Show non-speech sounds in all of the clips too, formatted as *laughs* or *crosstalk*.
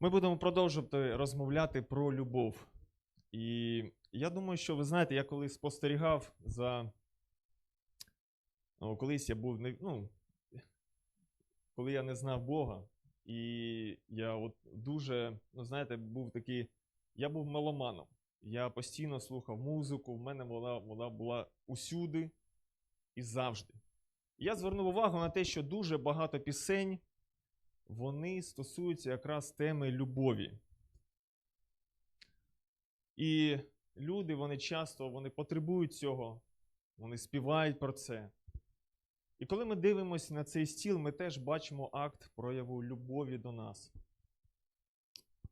Ми будемо продовжувати розмовляти про любов. І я думаю, що ви знаєте, я коли спостерігав за. Ну, колись я був. Ну, коли я не знав Бога, і я от дуже, ну знаєте, був такий. Я був меломаном. Я постійно слухав музику, в мене вона, вона була усюди і завжди. Я звернув увагу на те, що дуже багато пісень вони стосуються якраз теми любові. І люди, вони часто вони потребують цього, вони співають про це. І коли ми дивимося на цей стіл, ми теж бачимо акт прояву любові до нас.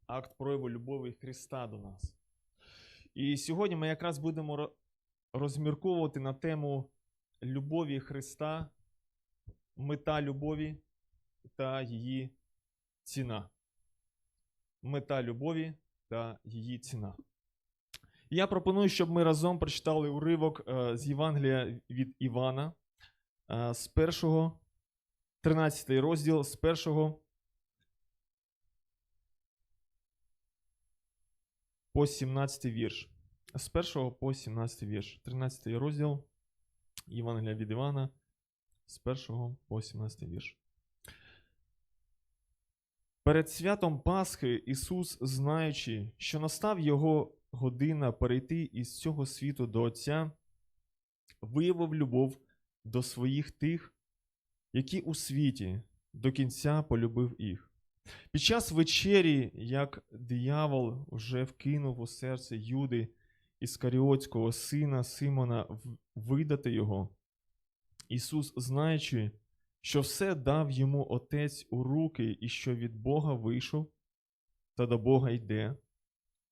Акт прояву любові Христа до нас. І сьогодні ми якраз будемо розмірковувати на тему любові Христа, мета любові та її ціна. Мета любові та її ціна. Я пропоную, щоб ми разом прочитали уривок е, з Євангелія від Івана е, з першого, 13 розділ, з першого по 17 вірш. З першого по 17 вірш. 13 розділ Євангелія від Івана з першого по 17 вірш. Перед святом Пасхи Ісус, знаючи, що настав Його година перейти із цього світу до Отця, виявив любов до своїх тих, які у світі до кінця полюбив їх. Під час вечері, як диявол вже вкинув у серце Юди Іскаріотського сина Симона видати його, Ісус, знаючи, що все дав йому Отець у руки і що від Бога вийшов та до Бога йде,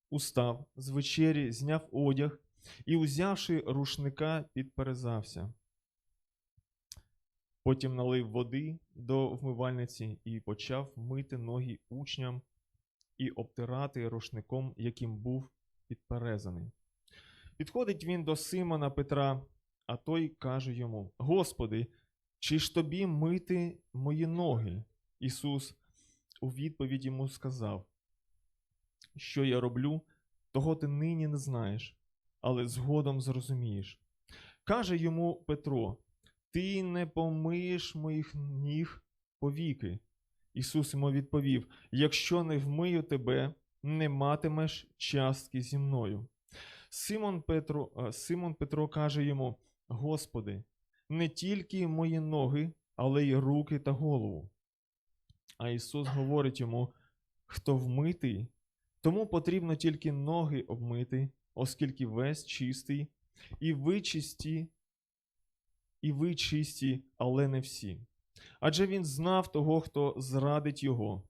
устав з вечері, зняв одяг і, узявши рушника, підперезався. Потім налив води до вмивальниці і почав мити ноги учням і обтирати рушником, яким був підперезаний. Підходить він до Симона Петра, а той каже йому: Господи, чи ж тобі мити мої ноги? Ісус у відповідь йому сказав: Що я роблю, того ти нині не знаєш, але згодом зрозумієш. Каже йому Петро: Ти не помиєш моїх ніг повіки. Ісус йому відповів: Якщо не вмию тебе, не матимеш частки зі мною. Симон Петро, е, Симон Петро каже йому: Господи, не тільки мої ноги, але й руки та голову. А Ісус говорить йому: хто вмитий, тому потрібно тільки ноги обмити, оскільки весь чистий, і ви чисті, і ви чисті, але не всі. Адже він знав того, хто зрадить його.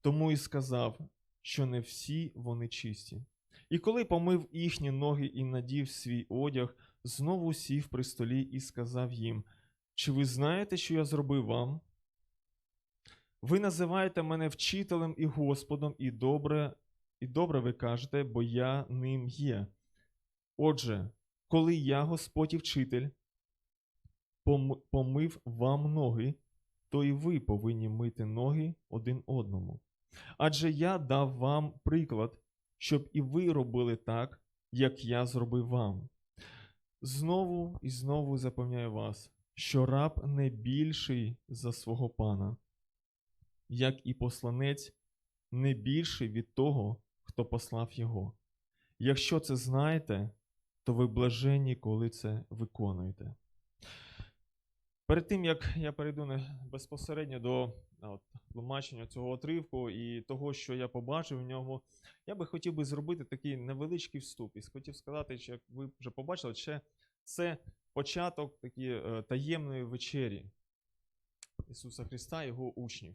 Тому і сказав, що не всі вони чисті. І коли помив їхні ноги і надів свій одяг, знову сів при столі і сказав їм: Чи ви знаєте, що я зробив вам? Ви називаєте мене вчителем і Господом, і добре, і добре ви кажете, бо я ним є. Отже, коли я, Господь і вчитель, помив вам ноги, то і ви повинні мити ноги один одному. Адже я дав вам приклад, щоб і ви робили так, як я зробив вам. Знову і знову запевняю вас, що раб не більший за свого пана, як і посланець не більший від того, хто послав його. Якщо це знаєте, то ви блаженні, коли це виконуєте. Перед тим, як я перейду безпосередньо до от, тлумачення цього отривку і того, що я побачив в ньому, я би хотів би зробити такий невеличкий вступ. І хотів сказати, що як ви вже побачили, ще це початок такі, е, таємної вечері Ісуса Христа його учнів.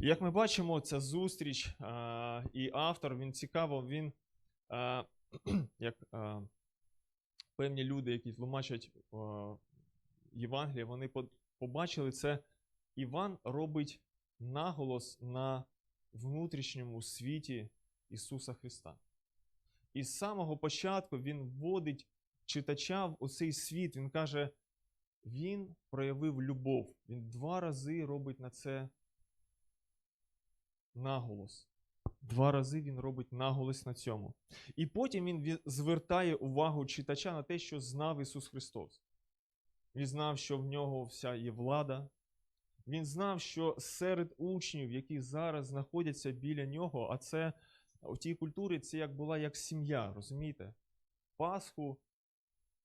І як ми бачимо, ця зустріч а, і автор, він цікаво, він а, *clears throat* як а, певні люди, які тлумачать а, Євангелія, вони побачили це. Іван робить наголос на внутрішньому світі Ісуса Христа. І з самого початку він вводить читача в цей світ. Він каже: Він проявив любов. Він два рази робить на це наголос. Два рази він робить наголос на цьому. І потім він звертає увагу читача на те, що знав Ісус Христос. Він знав, що в нього вся є влада. Він знав, що серед учнів, які зараз знаходяться біля нього, а це у тій культурі це як була як сім'я, розумієте? Пасху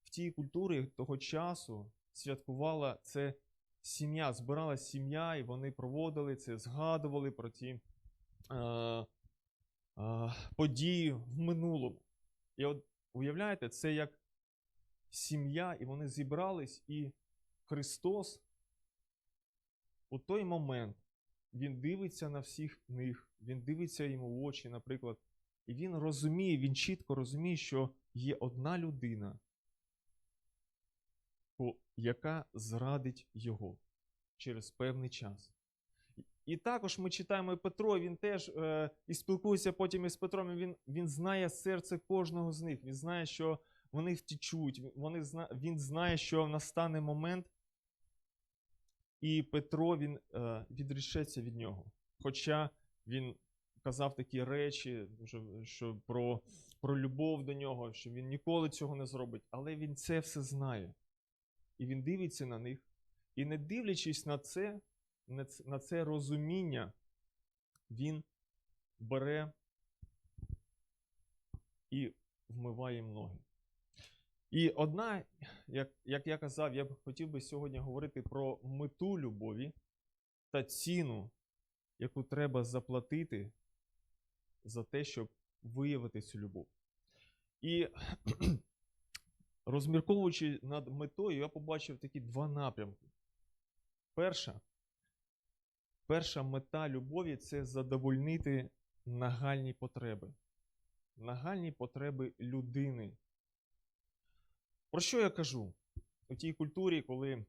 в тій культурі того часу святкувала це сім'я, збиралась сім'я, і вони проводили це, згадували про ті е, е, події в минулому. І от уявляєте, це як сім'я, і вони зібрались, і Христос у той момент він дивиться на всіх них, він дивиться йому в очі, наприклад, і він розуміє, він чітко розуміє, що є одна людина, яка зрадить його через певний час. І- також ми читаємо і Петро, він теж е, і спілкується потім із Петром. і Він, він знає серце кожного з них. Він знає, що вони втічуть. Вони він знає, що настане момент, і Петро він е, відрішеться від нього. Хоча він казав такі речі, що, що про, про любов до нього, що він ніколи цього не зробить. Але він це все знає. І він дивиться на них. І не дивлячись на це, на це розуміння, він бере і вмиває їм ноги. І одна, як, як я казав, я б хотів би сьогодні говорити про мету любові та ціну, яку треба заплатити за те, щоб виявити цю любов. І *clears throat* розмірковуючи над метою, я побачив такі два напрямки. Перша, перша мета любові це задовольнити нагальні потреби. Нагальні потреби людини. Про що я кажу? У тій культурі, коли,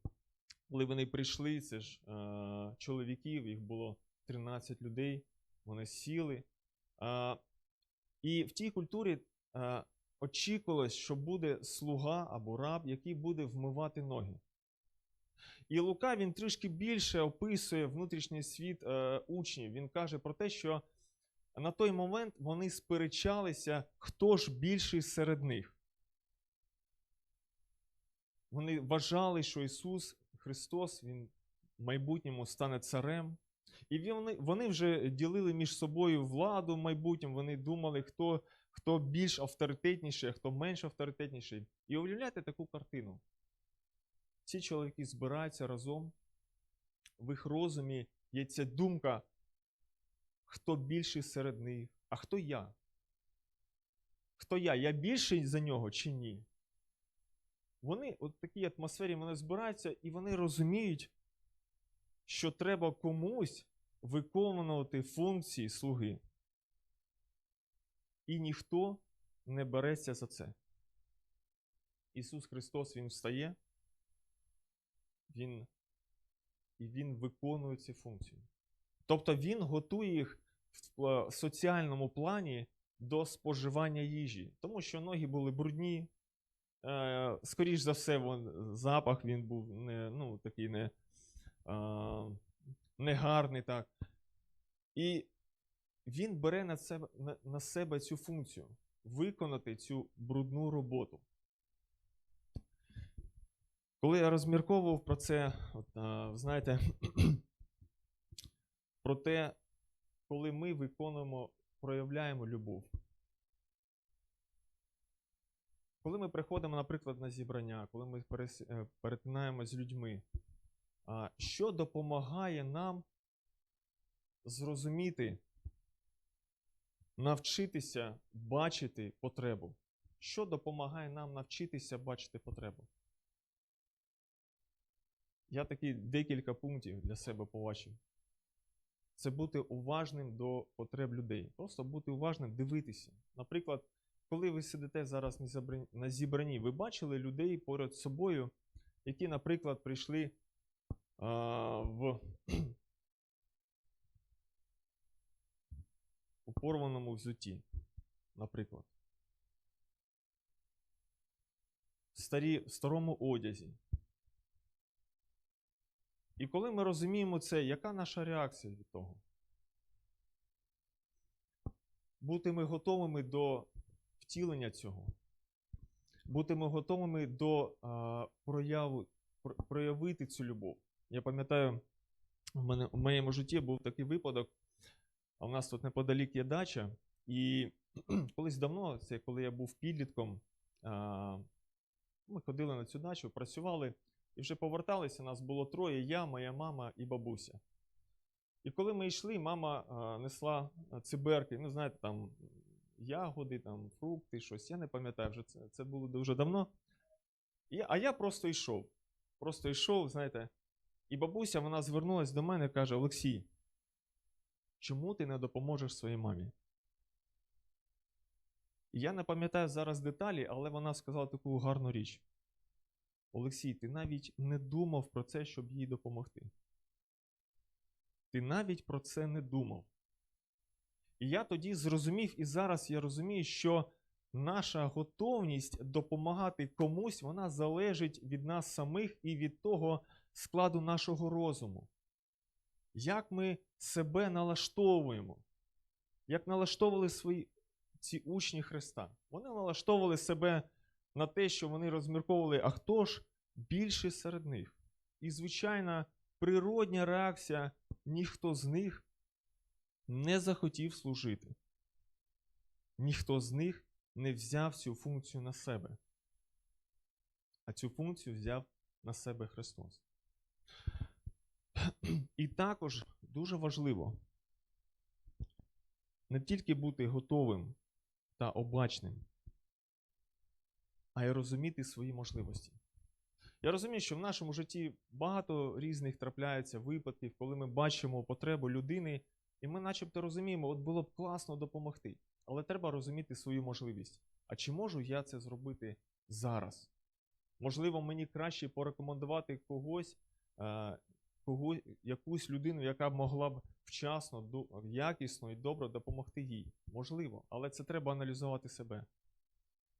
коли вони прийшли, це ж е, чоловіків, їх було 13 людей, вони сіли. Е, і в тій культурі е, очікувалось, що буде слуга або раб, який буде вмивати ноги. І Лука він трішки більше описує внутрішній світ е, учнів. Він каже про те, що на той момент вони сперечалися, хто ж більший серед них. Вони вважали, що Ісус Христос Він в майбутньому стане царем. І вони, вони вже ділили між собою владу в майбутньому, вони думали, хто, хто більш авторитетніший, хто менш авторитетніший. І уявляєте таку картину. Ці чоловіки збираються разом, в їх розумі є ця думка, хто більший серед них, а хто я? Хто я? Я більший за нього чи ні? Вони от такій атмосфері вони збираються і вони розуміють, що треба комусь виконувати функції слуги. І ніхто не береться за це. Ісус Христос Він встає, Він, і Він виконує ці функції. Тобто Він готує їх в соціальному плані до споживання їжі, тому що ноги були брудні. Е, скоріш за все, вон, запах він був не, ну, такий не, е, негарний. Так. І він бере на себе, на, на себе цю функцію виконати цю брудну роботу. Коли я розмірковував про це, от, е, знаєте, *clears throat* про те, коли ми виконуємо, проявляємо любов. Коли ми приходимо, наприклад, на зібрання, коли ми е, перетинаємося з людьми, що допомагає нам зрозуміти, навчитися бачити потребу? Що допомагає нам навчитися бачити потребу? Я такі декілька пунктів для себе побачив. Це бути уважним до потреб людей. Просто бути уважним, дивитися. Наприклад, коли ви сидите зараз на зібранні- ви бачили людей поряд собою, які, наприклад, прийшли а, в *clears throat* у порваному взутті, наприклад. Старі, в старому одязі. І коли ми розуміємо це, яка наша реакція від того? бути ми готовими до втілення цього, бути ми готовими до а, прояву, про- проявити цю любов. Я пам'ятаю, в, мене, в моєму житті був такий випадок. А в нас тут неподалік є дача, і *clears throat* колись давно, це коли я був підлітком, а, ми ходили на цю дачу, працювали, і вже поверталися. Нас було троє: я, моя мама і бабуся. І коли ми йшли, мама а, несла циберки, ну, знаєте, там ягоди, там, фрукти, щось. Я не пам'ятаю, вже це, це було дуже давно. І, а я просто йшов. Просто йшов, знаєте. І бабуся вона звернулася до мене і каже: Олексій, чому ти не допоможеш своїй мамі? Я не пам'ятаю зараз деталі, але вона сказала таку гарну річ. Олексій, ти навіть не думав про це, щоб їй допомогти. Ти навіть про це не думав. І я тоді зрозумів, і зараз я розумію, що наша готовність допомагати комусь, вона залежить від нас самих і від того складу нашого розуму. Як ми себе налаштовуємо, як налаштовували свої ці учні Христа. Вони налаштовували себе на те, що вони розмірковували, а хто ж більший серед них. І, звичайна, природня реакція ніхто з них не захотів служити. Ніхто з них не взяв цю функцію на себе. А цю функцію взяв на себе Христос. І також дуже важливо не тільки бути готовим та обачним, а й розуміти свої можливості. Я розумію, що в нашому житті багато різних трапляється випадків, коли ми бачимо потребу людини, і ми начебто розуміємо, от було б класно допомогти. Але треба розуміти свою можливість. А чи можу я це зробити зараз? Можливо, мені краще порекомендувати когось, е, кого, якусь людину, яка б могла б вчасно, якісно і добре допомогти їй. Можливо, але це треба аналізувати себе.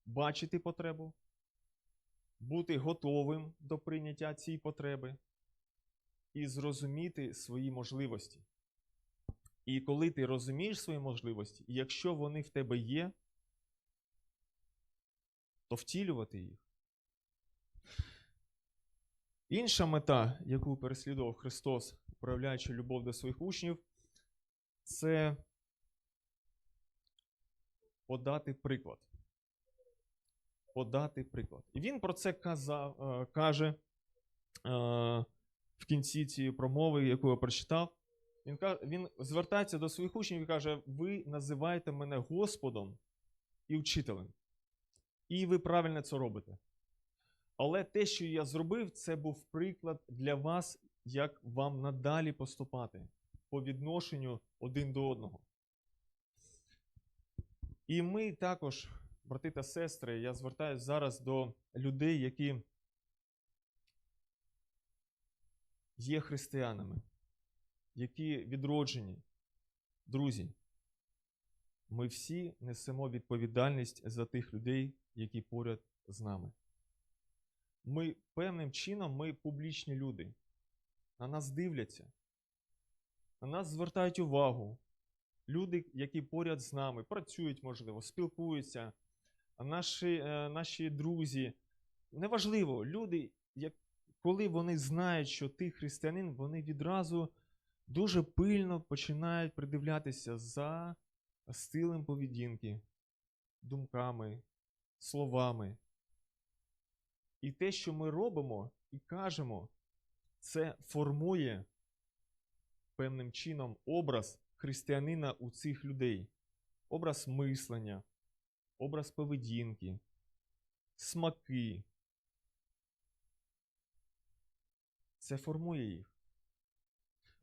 Бачити потребу, бути готовим до прийняття цієї потреби і зрозуміти свої можливості. І коли ти розумієш свої можливості, і якщо вони в тебе є, то втілювати їх. Інша мета, яку переслідував Христос, проявляючи любов до своїх учнів, це подати приклад. Подати приклад. І він про це казав, е, каже е, в кінці цієї промови, яку я прочитав. Він, він звертається до своїх учнів і каже: Ви називаєте мене Господом і вчителем. І ви правильно це робите. Але те, що я зробив, це був приклад для вас, як вам надалі поступати по відношенню один до одного. І ми також, брати та сестри, я звертаюся зараз до людей, які є християнами, які відроджені. Друзі, ми всі несемо відповідальність за тих людей, які поряд з нами. Ми певним чином ми публічні люди. На нас дивляться, на нас звертають увагу. Люди, які поряд з нами, працюють, можливо, спілкуються, наші, е, наші друзі. Неважливо, люди, як, коли вони знають, що ти християнин, вони відразу дуже пильно починають придивлятися за стилем поведінки, думками, словами. І те, що ми робимо і кажемо, це формує певним чином образ християнина у цих людей, образ мислення, образ поведінки, смаки. Це формує їх.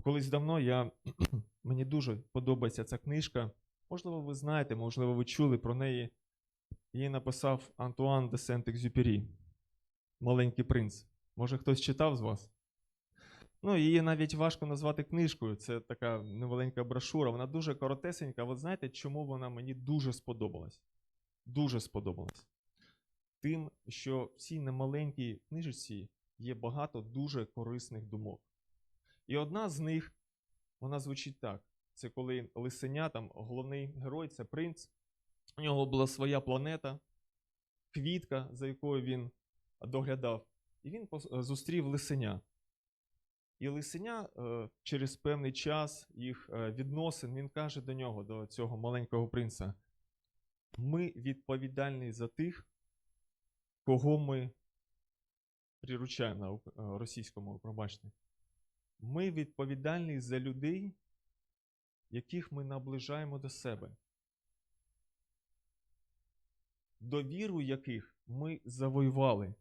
Колись давно я, *clears throat* мені дуже подобається ця книжка. Можливо, ви знаєте, можливо, ви чули про неї. Її написав Антуан де Сент-Екзюпері. Маленький принц. Може, хтось читав з вас? Ну, її навіть важко назвати книжкою. Це така невеленька брошура. Вона дуже коротесенька. Ви знаєте, чому вона мені дуже сподобалась? Дуже сподобалась. Тим, що в цій немаленькій книжці є багато дуже корисних думок. І одна з них, вона звучить так: це коли лисеня, там головний герой, це принц. У нього була своя планета, квітка, за якою він доглядав. І він зустрів лисеня. І лисеня е, через певний час їх е, відносин, він каже до нього, до цього маленького принца: ми відповідальні за тих, кого ми приручаємо на е, російському, пробачте. Ми відповідальні за людей, яких ми наближаємо до себе. Довіру яких ми завоювали.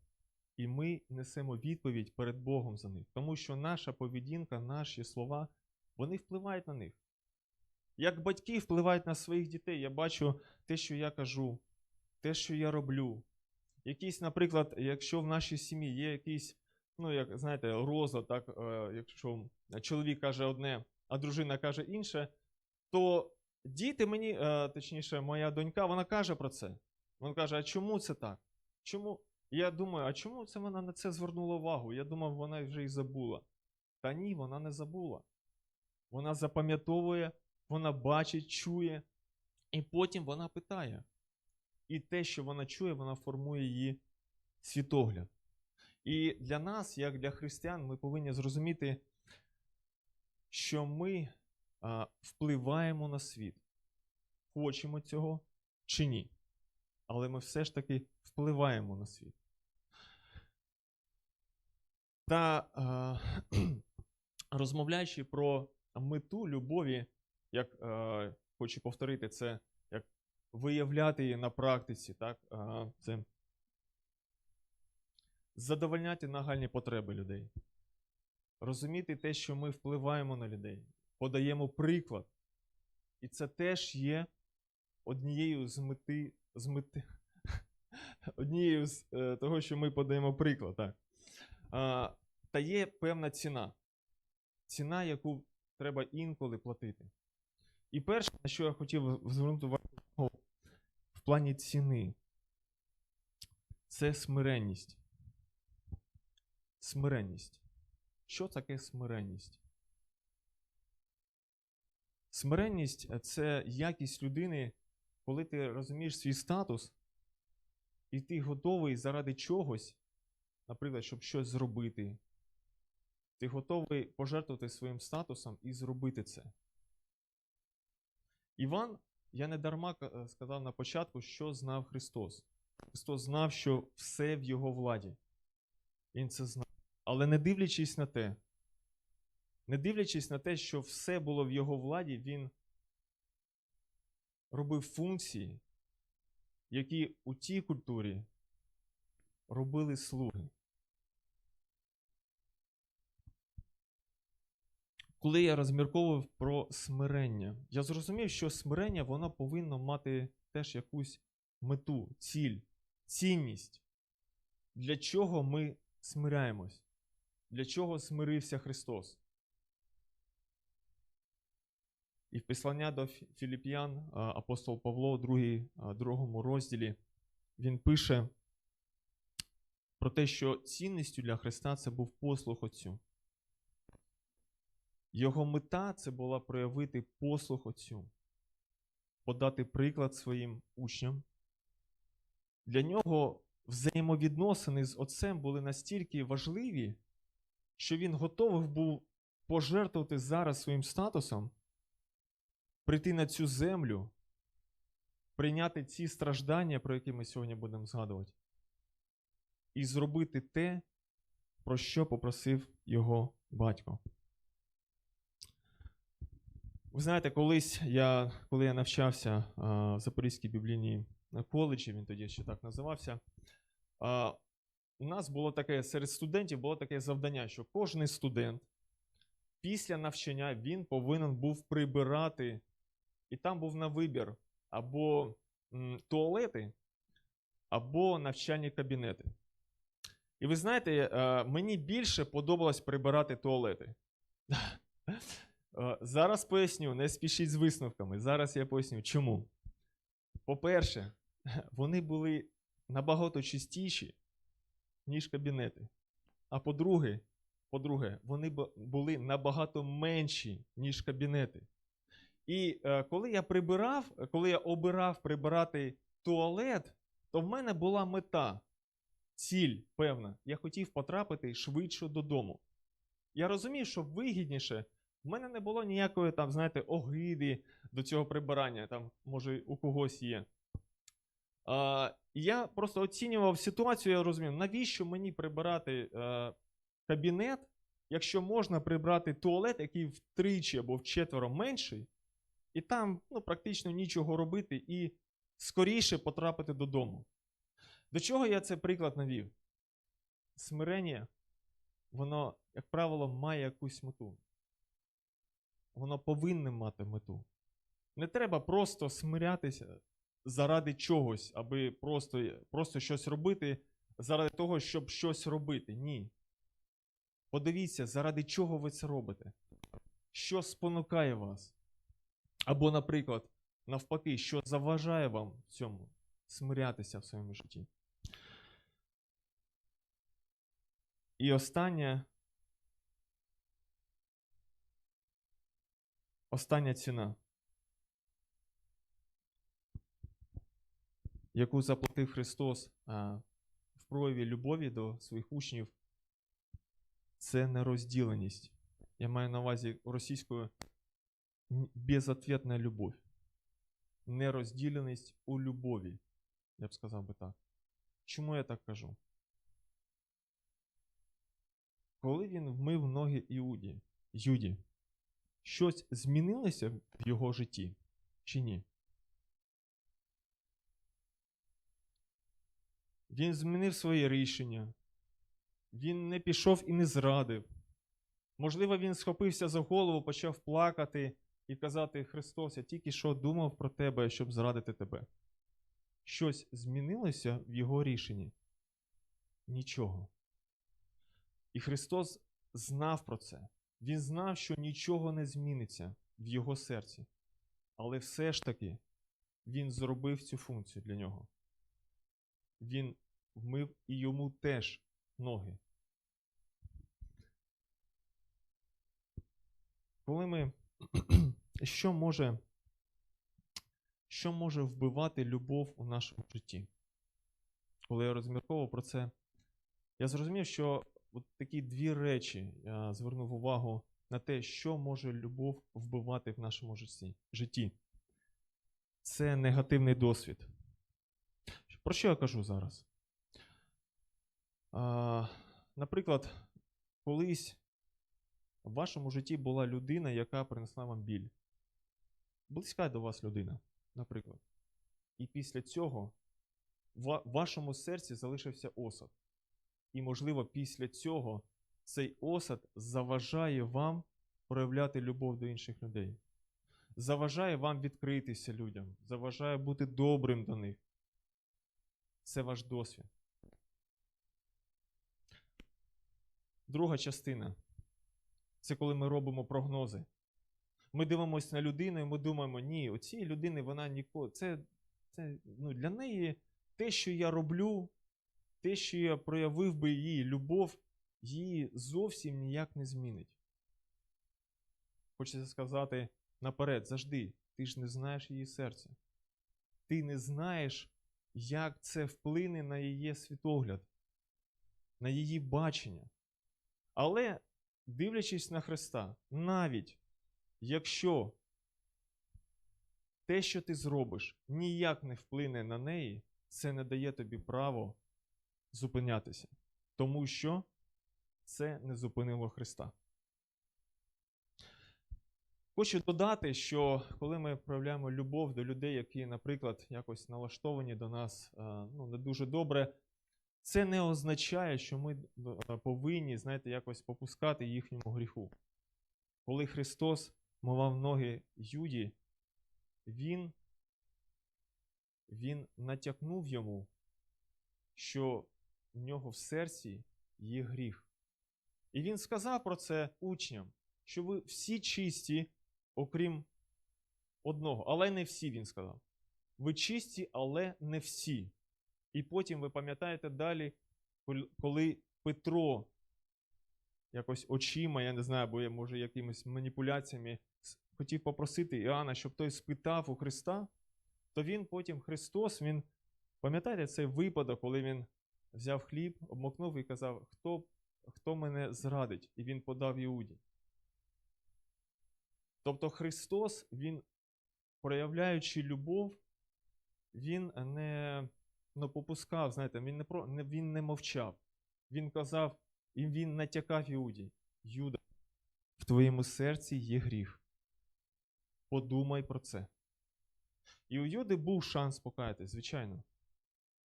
І ми несемо відповідь перед Богом за них. Тому що наша поведінка, наші слова, вони впливають на них. Як батьки впливають на своїх дітей, я бачу те, що я кажу, те, що я роблю. Якісь, наприклад, якщо в нашій сім'ї є якийсь, ну, як знаєте, розлад, так, е, якщо чоловік каже одне, а дружина каже інше, то діти мені, е, точніше, моя донька, вона каже про це. Вона каже: а чому це так? Чому? Я думаю, а чому це вона на це звернула увагу? Я думав, вона вже і забула. Та ні, вона не забула. Вона запам'ятовує, вона бачить, чує, і потім вона питає. І те, що вона чує, вона формує її світогляд. І для нас, як для християн, ми повинні зрозуміти, що ми а, впливаємо на світ. Хочемо цього чи ні. Але ми все ж таки впливаємо на світ. Та е, *clears throat* розмовляючи про мету любові, як е, хочу повторити, це як виявляти її на практиці, так? Е, це задовольняти нагальні потреби людей. Розуміти те, що ми впливаємо на людей, подаємо приклад. І це теж є однією з мети, з мети *laughs* однією з е, того, що ми подаємо приклад. Так. А, та є певна ціна. Ціна, яку треба інколи платити. І перше, на що я хотів звернути увагу в плані ціни, це смиренність. Смиренність. Що таке смиренність? Смиренність це якість людини, коли ти розумієш свій статус, і ти готовий заради чогось, наприклад, щоб щось зробити. Ти готовий пожертвувати своїм статусом і зробити це. Іван, я не дарма сказав на початку, що знав Христос. Христос знав, що все в його владі. Він це знав. Але не дивлячись на те, не дивлячись на те, що все було в його владі, він робив функції, які у тій культурі робили слуги. Коли я розмірковував про смирення, я зрозумів, що смирення воно повинно мати теж якусь мету, ціль, цінність. Для чого ми смиряємось? Для чого смирився Христос? І в послання до Філіп'ян апостол Павло у другому розділі він пише про те, що цінністю для Христа це був послух Отцю. Його мета це була проявити послух Отцю, подати приклад своїм учням. Для нього взаємовідносини з Отцем були настільки важливі, що він готовий був пожертвувати зараз своїм статусом, прийти на цю землю, прийняти ці страждання, про які ми сьогодні будемо згадувати, і зробити те, про що попросив його батько. Ви знаєте, колись я, коли я навчався а, в Запорізькій біблійній коледжі, він тоді ще так називався. А, у нас було таке серед студентів було таке завдання, що кожен студент після навчання він повинен був прибирати, і там був на вибір або туалети, або навчальні кабінети. І ви знаєте, е, мені більше подобалось прибирати туалети. *laughs* Е, Зараз поясню, не спішіть з висновками. Зараз я поясню, чому. По-перше, *laughs* вони були набагато чистіші, ніж кабінети. А по-друге, по-друге, вони були набагато менші, ніж кабінети. І е, коли я прибирав, коли я обирав прибирати туалет, то в мене була мета, ціль певна. Я хотів потрапити швидше додому. Я розумів, що вигідніше. В мене не було ніякої там, знаєте, огиди до цього прибирання, там, може, у когось є. Я просто оцінював ситуацію, я розумів, навіщо мені прибирати е, кабінет, якщо можна прибрати туалет, який втричі або вчетверо менший, і там ну, практично нічого робити і скоріше потрапити додому. До чого я цей приклад навів? Смирення, воно, як правило, має якусь мету. Воно повинне мати мету. Не треба просто смирятися заради чогось, аби просто, просто щось робити заради того, щоб щось робити. Ні. Подивіться, заради чого ви це робите. Що спонукає вас? Або, наприклад, навпаки, що заважає вам цьому смирятися в своєму житті. І останнє. Остання ціна, яку заплатив Христос в прояві любові до своїх учнів, це нерозділеність. Я маю на увазі російською безответна любов. Нерозділеність у любові. Я б сказав би так. Чому я так кажу? Коли він вмив ноги Іуді, Юді, щось змінилося в його житті чи ні? Він змінив своє рішення. Він не пішов і не зрадив. Можливо, він схопився за голову, почав плакати і казати: Христос, я тільки що думав про тебе, щоб зрадити тебе. Щось змінилося в його рішенні? Нічого. І Христос знав про це. Він знав, що нічого не зміниться в його серці. Але все ж таки він зробив цю функцію для нього. Він вмив і йому теж ноги. Коли ми. *clears throat* Що може, що може вбивати любов у нашому житті? Коли я розмірковував про це, я зрозумів, що от такі дві речі я звернув увагу на те, що може любов вбивати в нашому житті. Це негативний досвід. Про що я кажу зараз? Наприклад, колись в вашому житті була людина, яка принесла вам біль. Близька до вас людина, наприклад. І після цього в вашому серці залишився осад. І, можливо, після цього цей осад заважає вам проявляти любов до інших людей. Заважає вам відкритися людям, заважає бути добрим до них. Це ваш досвід. Друга частина це коли ми робимо прогнози. Ми дивимося на людину і ми думаємо, ні, у цієї людини вона ніколи. Це, це ну, для неї те, що я роблю, те, що я проявив би її любов, її зовсім ніяк не змінить. Хочеться сказати наперед, завжди, ти ж не знаєш її серця. Ти не знаєш, як це вплине на її світогляд, на її бачення. Але, дивлячись на Христа, навіть якщо те, що ти зробиш, ніяк не вплине на неї, це не дає тобі право зупинятися. Тому що це не зупинило Христа. Хочу додати, що коли ми проявляємо любов до людей, які, наприклад, якось налаштовані до нас е, ну, не дуже добре, це не означає, що ми е, повинні, знаєте, якось попускати їхньому гріху. Коли Христос мовав ноги Юді, Він, він натякнув йому, що в нього в серці є гріх. І він сказав про це учням, що ви всі чисті, окрім одного. Але не всі, він сказав. Ви чисті, але не всі. І потім ви пам'ятаєте далі, коли Петро якось очима, я не знаю, або може якимись маніпуляціями хотів попросити Іоанна, щоб той спитав у Христа, то він потім Христос, він, пам'ятаєте цей випадок, коли він взяв хліб, обмокнув і казав, хто, хто мене зрадить? І він подав Іуді. Тобто Христос, Він, проявляючи любов, Він не ну, попускав, знаєте, він не, про, не, він не мовчав. Він казав, і він натякав Іуді. Юда, в твоєму серці є гріх. Подумай про це. І у Юди був шанс покаятись, звичайно,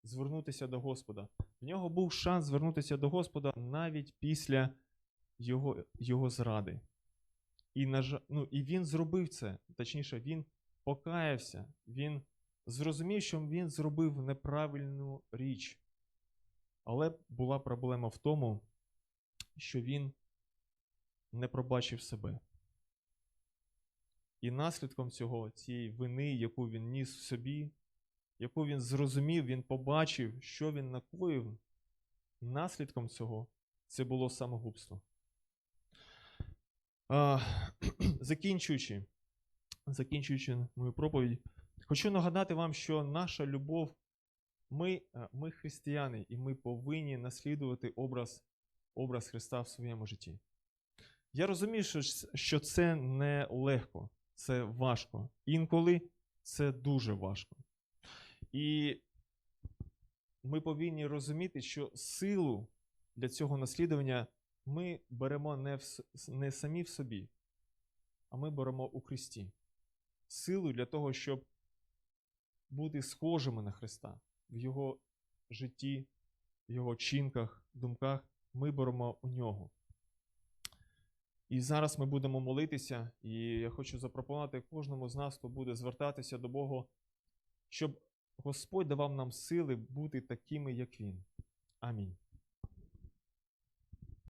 звернутися до Господа. В нього був шанс звернутися до Господа навіть після його, його зради. І, на ну, і він зробив це, точніше, він покаявся, він зрозумів, що він зробив неправильну річ. Але була проблема в тому, що він не пробачив себе. І наслідком цього, цієї вини, яку він ніс в собі, яку він зрозумів, він побачив, що він накоїв, наслідком цього це було самогубство. А, *clears throat* закінчуючи, закінчуючи мою проповідь, хочу нагадати вам, що наша любов, ми, е, ми християни, і ми повинні наслідувати образ, образ Христа в своєму житті. Я розумію, що, що це не легко, це важко. Інколи це дуже важко. І ми повинні розуміти, що силу для цього наслідування ми беремо не, в, не самі в собі, а ми беремо у Христі. Силу для того, щоб бути схожими на Христа в Його житті, в Його чинках, думках, ми беремо у нього. І зараз ми будемо молитися, і я хочу запропонувати кожному з нас, хто буде звертатися до Бога, щоб Господь давав нам сили бути такими, як Він. Амінь.